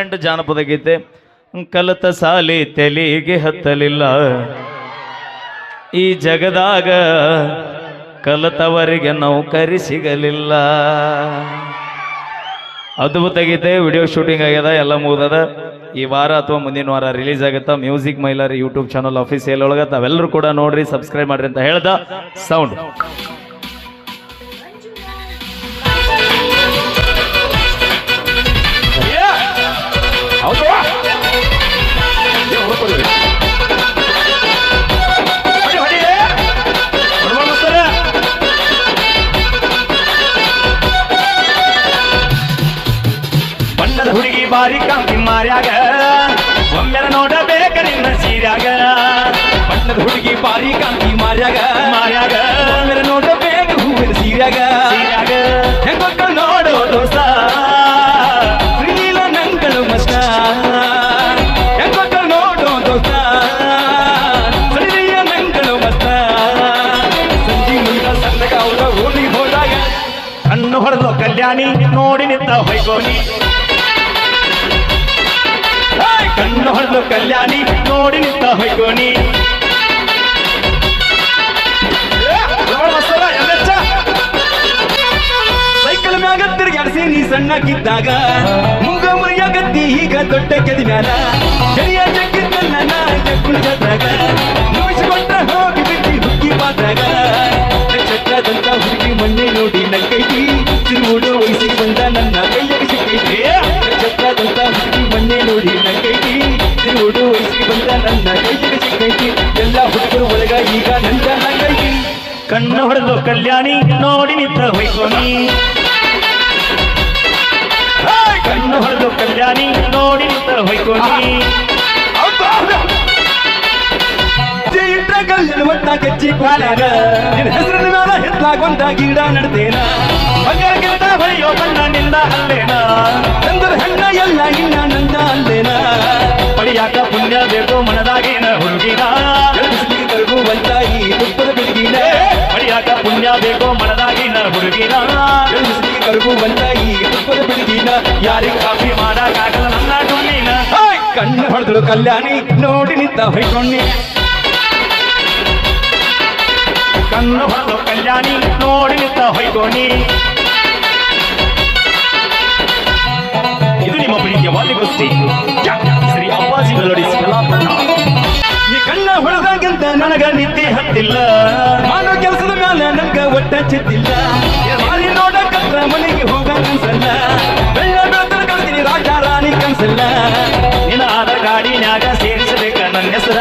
ಎಂಟು ಜಾನಪದ ಗೀತೆ ಕಲತ ಸಾಲಿ ತೆಲಿಗೆ ಹತ್ತಲಿಲ್ಲ. ಈ ಜಗದಾಗ ಕಲತವರಿಗೆ ನೌಕರಿ ಸಿಗಲಿಲ್ಲ. ಅದ್ಭುತ ಗೀತೆ, ವಿಡಿಯೋ ಶೂಟಿಂಗ್ ಆಗ್ಯದ, ಎಲ್ಲ ಮುಗ್ದದ. ಈ ವಾರ ಅಥವಾ ಮುಂದಿನ ವಾರ ರಿಲೀಸ್ ಆಗುತ್ತಾ ಮ್ಯೂಸಿಕ್ ಮೈಲರ್ ಯೂಟ್ಯೂಬ್ ಚಾನಲ್ ಆಫೀಸಿಯಲ್ ಒಳಗ, ತಾವೆಲ್ಲರೂ ಕೂಡ ನೋಡ್ರಿ ಸಬ್ಸ್ಕ್ರೈಬ್ ಮಾಡ್ರಿ ಅಂತ ಹೇಳ್ದ ಸೌಂಡ್ ಬಾರಿ ಕಾಂತಿ ಮಾರ್ಯಾಗ. ಒಮ್ಮೆ ನೋಡಬೇಕ ನಿನ್ನ ಸೀರ್ಯಾಗ. ಬಣ್ಣದ ಹುಡುಗಿ ಬಾರಿ ಕಾಂತಿ ಮಾರ್ಯಾಗ. ಮಾರ್ಯಾಗ. ಒಮ್ಮೆ ನೋಡಬೇಕ ಹೂವಿನ ಸೀರ್ಯಾಗ. ಸೀರ್ಯಾಗ. ಹೆಂಗೊಕ್ಕ ನೋಡೋ ದೋಸ್ತ. ನಂಗಳು ಮಸ್ತ. ಹೆಂಗೊಕ್ಕ ನೋಡೋ ದೋಸ್ತ. ನಂಗಳು ಮಸ್ತ. ಸಂಜಿ ಮುಂದ ಸಂದಗ ಅವರ ಊರಿಗೆ ಹೋದಾಗ. ಕಣ್ಣು ಹೊಡೆದು ಕಲ್ಯಾಣಿ ನೋಡಿ ನಿಂತ ಹೊಯ್ಕೋನಿ ಹಾಯ್, ಕಣ್ಣು ಕಲ್ಯಾಣಿ, ನೋಡಿ ನಿಂತ ಹೊಯ್ಕೋನಿ ಸೈಕಲ್ ಮ್ಯಾಗ ತಿರುಗಾಡಿಸಿ ನೀ ಸಣ್ಣಕ್ಕಿದ್ದಾಗ, ಮುಂಗ ಮುರಿಯಾಗತ್ತಿ ಈಗ ದೊಡ್ಡ ಕೆದಿ ಮ್ಯಾಲ. ಕಣ್ಣು ಹೊಡೆದು ಕಲ್ಯಾಣಿ ನೋಡಿ ನಿಂತ ಹೊಯ್ಕೋನಿ ಹಾಯ್, ಕಣ್ಣು ಹೊಡೆದು ಕಲ್ಯಾಣಿ ನೋಡಿ ನಿಂತ ಹೊಯ್ಕೋನಿ ಒಟ್ಟ ಕಚ್ಚಿ ಪಾಲಾಗ ನಿನ್ನ ಹೆಸರಿನ ಮ್ಯಾಲ ಹೆತ್ಲಾಗೊಂಡ ಗಿಡ ನಡ್ದೇನ. ಬಂಗಾರ ಗಿಡ ಹೊಳೆಯೋ ಬಣ್ಣ ನಿಂದ ಅಲ್ಲೇನ ಬಿಸಿಲಿಗೆ ಬಂದ ಈ ತುಪ್ಪದ ಬೆಳಗಿನ ಯಾರಿಗೆ ಕಾಫಿ ಮಾಡಕ್ಕಾಗಲ್ಲ ನನ್ನ ಟೊಣ್ಣಿನ ಕಣ್ಣ ಹೊಡೆದ್ರು ಕಲ್ಯಾಣಿ ನೋಡಿ ನಿಂತ ಹೊಯ್ಕೊಂಡಿ. ಕಣ್ಣು ಹೊಡೆದು ಕಲ್ಯಾಣಿ ನೋಡಿ ನಿಂತ ಹೊಯ್ಕೊಂಡಿ. ಇದು ನಿಮ್ಮ ಪ್ರೀತಿಯ ವಾದ್ಯಗೋಷ್ಠಿ. ಶ್ರೀ ಅಪ್ಪಾಜಿ ಮೆಲೋಡಿಸ್. ಈ ಕಣ್ಣ ಹೊಡೆದಾಗಂತ ನನಗ ನಿದ್ದೆ ಹತ್ತಿಲ್ಲ. ನಾನು ಕೆಲಸದ ಮೇಲೆ ನನಗ ಒಟ್ಟ ಚಿತ್ತಿಲ್ಲ ಮನೆಗೆ ಹೋಗ ಕನ್ಸಲ್ಲ ಕಳ್ತೀನಿ ರಾಜ ರಾಣಿ ಕನ್ಸಲ್ಲ. ನಿನ್ನ ಆಧಾರ್ ಗಾಡಿನ್ಯಾಗ ಸೇರಿಸಬೇಕ ನನ್ನ ಹೆಸರ.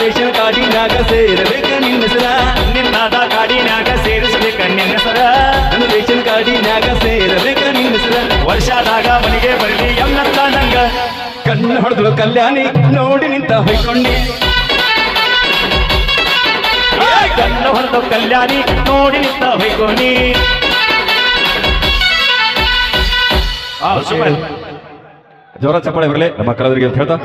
ರೇಷನ್ ಕಾರ್ಡಿನ್ಯಾಗ ಸೇರಬೇಕ ನಿನ್ನ ಹೆಸರ. ನಿನ್ನ ಆಧಾರ್ ಗಾಡಿನ್ಯಾಗ ಸೇರಿಸಬೇಕ ನಿನ್ನ ಹೆಸರ. ನನ್ನ ರೇಷನ್ ಕಾರ್ಡಿನ್ಯಾಗ ಸೇರಬೇಕ ನಿನ್ನ ಹೆಸರ. ವರ್ಷದಾಗ ಮನೆಗೆ ಬರಲಿ ಎನ್ನತ್ತ ನಂಗ. ಕಣ್ಣು ಹೊಡೆದ್ರು ಕಲ್ಯಾಣಿ, ನೋಡಿ ನಿಂತ ಹೊಯ್ಕೊಂಡಿ. ಕಣ್ಣು ಹೊಡೆದು ಕಲ್ಯಾಣಿ, ನೋಡಿ ನಿಂತ ಹೊಯ್ಕೋನಿ ಜೋರ ಚಪ್ಪಾಳೆ ಬರಲಿ ನಮ್ಮ ಕಲಾವಿದರಿಗೆ ಅಂತ ಹೇಳ್ತಾ